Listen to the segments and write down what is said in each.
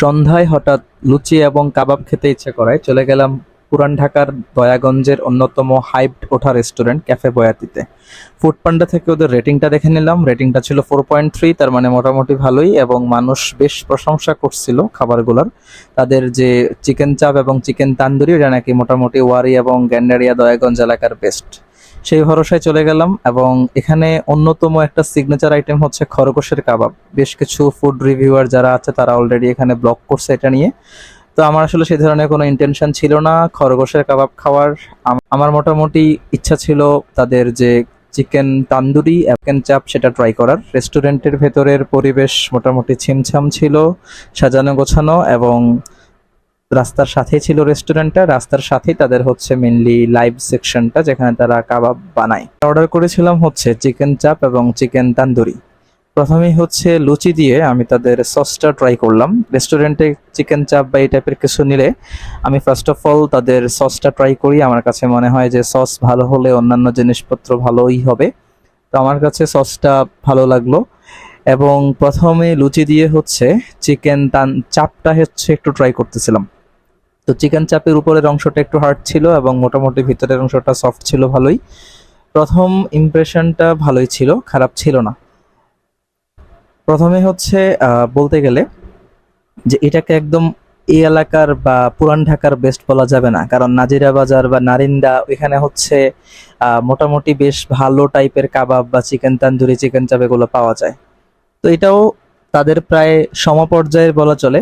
সন্ধ্যায় হঠাৎ লুচি এবং কাবাব খেতে ইচ্ছে করায়, চলে গেলাম পুরান ঢাকার দয়াগঞ্জের অন্যতম হাইপড ওঠা রেস্টুরেন্ট, ক্যাফে বয়াতিতে। ফুড পান্ডা থেকে ওদের রেটিংটা দেখে নিলাম। রেটিংটা ছিল ফোর পয়েন্ট থ্রি, তার মানে মোটামুটি ভালোই এবং মানুষ বেশ প্রশংসা করছিল খাবারগুলোর। তাদের যে চিকেন চাপ এবং চিকেন তান্দুরি এটা নাকি মোটামুটি ওয়ারি এবং গ্যান্ডারিয়া দয়াগঞ্জ এলাকার বেস্ট সেই ভরসায় চলে গেলাম এবং এখানে অন্যতম একটা সিগনেচার আইটেম হচ্ছে খরগোশের কাবাব। বেশ কিছু ফুড রিভিউয়ার যারা আছে তারা অলরেডি এখানে ব্লগ করছে এটা নিয়ে। তো আমার আসলে সেই ধরনের কোনো ইন্টেনশন ছিল না খরগোশের কাবাব খাওয়ার। আমার মোটামুটি ইচ্ছা ছিল তাদের যে চিকেন তান্দুরি চিকেন চাপ সেটা ট্রাই করার। রেস্টুরেন্টের ভেতরের পরিবেশ মোটামুটি ছিমছাম ছিল, সাজানো গোছানো এবং রাস্তার সাথেই ছিল রেস্টুরেন্টটা। রাস্তার সাথেই তাদের হচ্ছে মেনলি লাইভ সেকশনটা যেখানে তারা কাবাব বানায়। অর্ডার করেছিলাম হচ্ছে চিকেন চাপ এবং চিকেন তান্দুরি প্রথমেই হচ্ছে লুচি দিয়ে আমি তাদের সসটা ট্রাই করলাম। রেস্টুরেন্টে চিকেন চাপ বা এই টাইপের কিছু নিলে, আমি ফার্স্ট অফ অল তাদের সসটা ট্রাই করি। আমার কাছে মনে হয় যে সস ভালো হলে অন্যান্য জিনিসপত্র ভালোই হবে। তো আমার কাছে সসটা ভালো লাগল। এবং প্রথমে লুচি দিয়ে হচ্ছে চিকেন তান চাপটা হচ্ছে একটু ট্রাই করতেছিলাম। তো চিকেন চাপের উপরের অংশটা একটু হার্ড ছিল এবং মোটামুটি ভিতরের অংশটা সফট ছিল ভালোই। প্রথম ইমপ্রেশনটা ভালোই ছিল, খারাপ ছিল না। প্রথমে হচ্ছে বলতে গেলে যে এটাকে একদম এই এলাকার বা পুরান ঢাকার বেস্ট বলা যাবে না। কারণ নাজিরা বাজার বা নারিন্দা ওইখানে হচ্ছে মোটামুটি বেশ ভালো টাইপের কাবাব বা চিকেন তান্দুরি, চিকেন চাপ এগুলো পাওয়া যায়। তো এটাও তাদের প্রায় সমপর্যায়ের বলা চলে।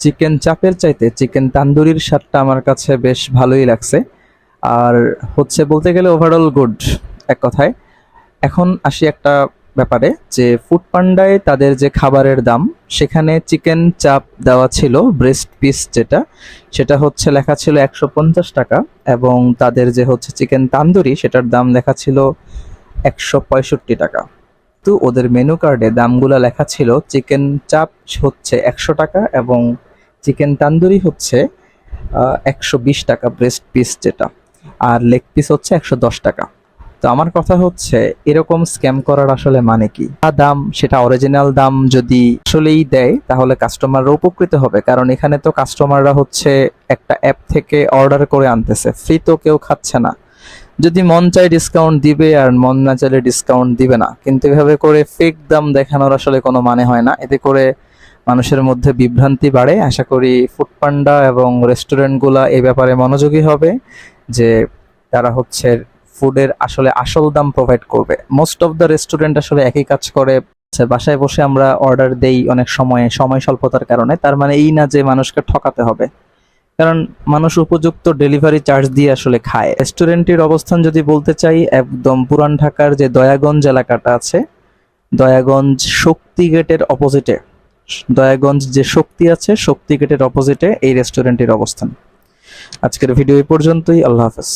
চিকেন চাপের চাইতে চিকেন তান্দুরির স্বাদটা আমার কাছে বেশ ভালোই লাগছে। আর হচ্ছে বলতে গেলে ওভারঅল গুড এক কথায়। এখন আসি একটা ব্যাপারে যে ফুড পান্ডায় তাদের যে খাবারের দাম, সেখানে চিকেন চাপ দেওয়া ছিল ব্রেস্ট পিস যেটা, সেটা হচ্ছে লেখা ছিল একশো পঞ্চাশ টাকা এবং তাদের যে হচ্ছে চিকেন তান্দুরি, সেটার দাম লেখা ছিল একশো পঁয়ষট্টি টাকা। তো ওদের মেনু কার্ডে দামগুলো লেখা ছিল চিকেন চাপ হচ্ছে একশো টাকা এবং চিকেন তান্দুরি হচ্ছে একশো বিশ টাকা ব্রেস্ট পিস যেটা, আর লেগ পিস হচ্ছে একশো দশ টাকা। তো আমার কথা হচ্ছে, এরকম স্ক্যাম করার আসলে মানে কি? দাম, সেটা অরিজিনাল দাম যদি আসলেই দেয়, তাহলে কাস্টমাররা উপকৃত হবে, কারণ এখানে তো কাস্টমাররা হচ্ছে একটা অ্যাপ থেকে অর্ডার করে আনতেছে ফ্রি তো কেউ খাচ্ছে না। যদি মন চায় ডিসকাউন্ট দিবে আর মন না চাইলে ডিসকাউন্ট দিবে না। কিন্তু এভাবে করে ফেক দাম দেখানোর আসলে কোনো মানে হয় না। এতে করে মানুষের মধ্যে বিভ্রান্তি বাড়ে। আশা করি ফুড পান্ডা এবং রেস্টুরেন্টগুলা এ ব্যাপারে মনোযোগী হবে যে তারা হচ্ছে ফুডের আসলে আসল দাম প্রোভাইড করবে। মোস্ট অফ দ্য রেস্টুরেন্ট আসলে একই কাজ করে। আচ্ছা, বাসায় বসে আমরা অর্ডার দেই অনেক সময়ে সময় স্বল্পতার কারণে। তার মানে এই না যে মানুষকে ঠকাতে হবে। কারণ মানুষ উপযুক্ত ডেলিভারি চার্জ দিয়ে আসলে খায়। রেস্টুরেন্টটির অবস্থান যদি বলতে চাই, একদম পুরান ঢাকার যে দয়াগঞ্জ এলাকাটা আছে, দয়াগঞ্জ শক্তি গেটের অপোজিটে দয়াগঞ্জ যে শক্তি আছে, শক্তি গেটের অপোজিটে এই রেস্টুরেন্টটির অবস্থান। আজকের ভিডিও এই পর্যন্তই, আল্লাহ হাফেজ।